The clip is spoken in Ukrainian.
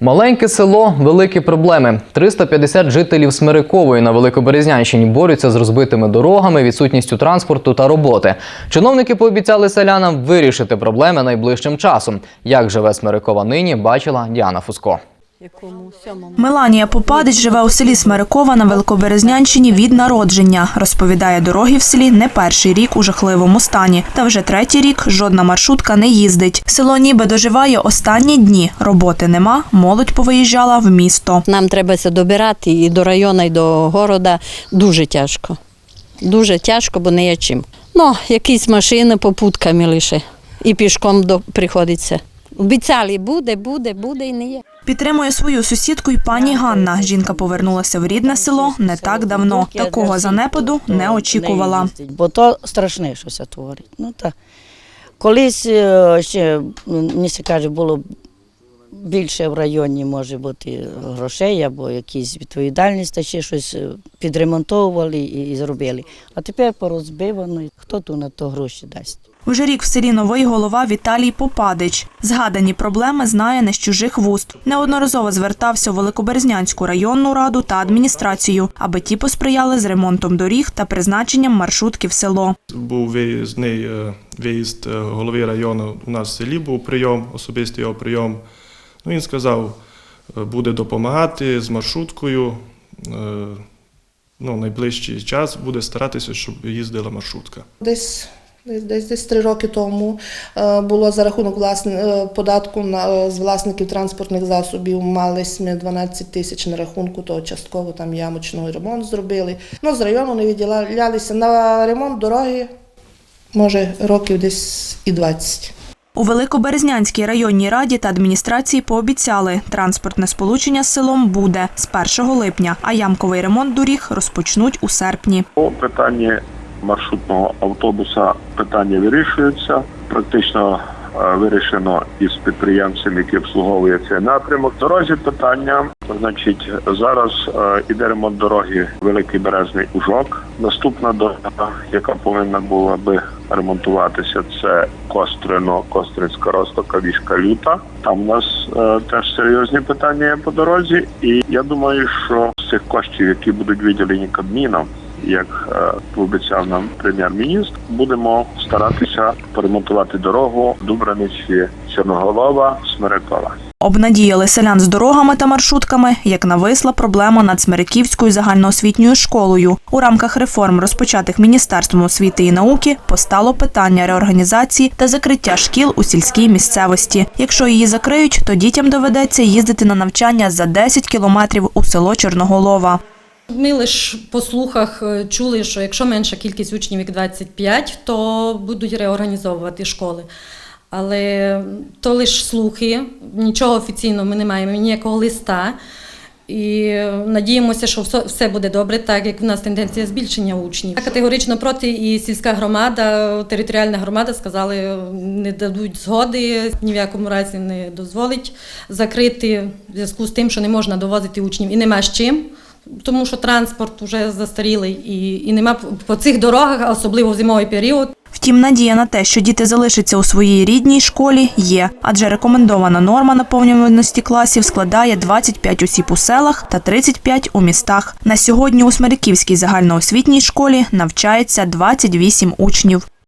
Маленьке село великі проблеми. 350 жителів Смирикової на Великоберезнянщині борються з розбитими дорогами, відсутністю транспорту та роботи. Чиновники пообіцяли селянам вирішити проблеми найближчим часом. Як живе Смирикова нині, бачила Діана Фуско. Якому сьомому. Меланія Попадич живе у селі Смирикова на Великоберезнянщині від народження. Розповідає, дороги в селі не перший рік у жахливому стані. Та вже третій рік жодна маршрутка не їздить. Село ніби доживає останні дні. Роботи нема, молодь повиїжджала в місто. Нам треба це добирати і до району, і до города дуже тяжко. Дуже тяжко, бо не є чим. Ну, якісь машини попутками лише. І пішком до, приходиться. Обіцяли, буде, буде, буде і не є. Підтримує свою сусідку й пані Ганна. Жінка повернулася в рідне село не так давно. Такого занепаду не очікувала. Бо то страшне, що це творить. Ну так. Колись е, ще, мені каже, було більше в районі, може бути, грошей або якісь відповідальність, та ще щось е, підремонтовували і зробили. А тепер порозбивано, хто тут на то гроші дасть? Уже рік в селі новий голова Віталій Попадич. Згадані проблеми знає не з чужих вуст. Неодноразово звертався у Великоберезнянську районну раду та адміністрацію, аби ті посприяли з ремонтом доріг та призначенням маршрутки в село. Був виїзний е, виїзд е, голови району у нас в селі, був прийом, особистий його прийом. Ну, він сказав, е, буде допомагати з маршруткою. Ну, найближчий час буде старатися, щоб їздила маршрутка. Десь десь десь три роки тому е, було за рахунок власне е, податку на е, з власників транспортних засобів. Мали ми 12 тисяч на рахунку, то частково там ямочного ремонт зробили. Ну з району не відділялися на ремонт дороги. Може, років десь і 20. У Великоберезнянській районній раді та адміністрації пообіцяли, транспортне сполучення з селом буде з 1 липня, а ямковий ремонт доріг розпочнуть у серпні. По питанні маршрутного автобуса питання вирішується. Практично е, вирішено із підприємцем, який обслуговує цей напрямок. Дорозі питання, значить, зараз е, іде ремонт дороги Великий Березний Ужок. Наступна дорога, яка повинна була би ремонтуватися, це Кострино, Костринська Ростока, Вішка Люта. Там у нас е, теж серйозні питання є по дорозі, і я думаю, що цих коштів, які будуть виділені Кабміном, як е, пообіцяв нам прем'єр-міністр, будемо старатися поремонтувати дорогу Дубраниці Чорноголова, Смирекова. Обнадіяли селян з дорогами та маршрутками, як нависла проблема над Смириківською загальноосвітньою школою. У рамках реформ, розпочатих Міністерством освіти і науки, постало питання реорганізації та закриття шкіл у сільській місцевості. Якщо її закриють, то дітям доведеться їздити на навчання за 10 кілометрів у село Чорноголова. Ми лише по слухах е, чули, що якщо менша кількість учнів як 25, то будуть реорганізовувати школи. Але то лише слухи, нічого офіційного ми не маємо, ніякого листа. І надіємося, що все- буде добре, так як в нас тенденція збільшення учнів. Категорично проти і сільська громада, територіальна громада сказали, не дадуть згоди, ні в якому разі не дозволить закрити в зв'язку з тим, що не можна довозити учнів і нема з чим. Тому що транспорт вже застарілий і, і нема по цих дорогах, особливо в зимовий період, Втім, надія на те, що діти залишаться у своїй рідній школі, є, адже рекомендована норма наповнюваності класів складає 25 осіб у селах та 35 у містах. На сьогодні у Смириківській загальноосвітній школі навчається 28 учнів.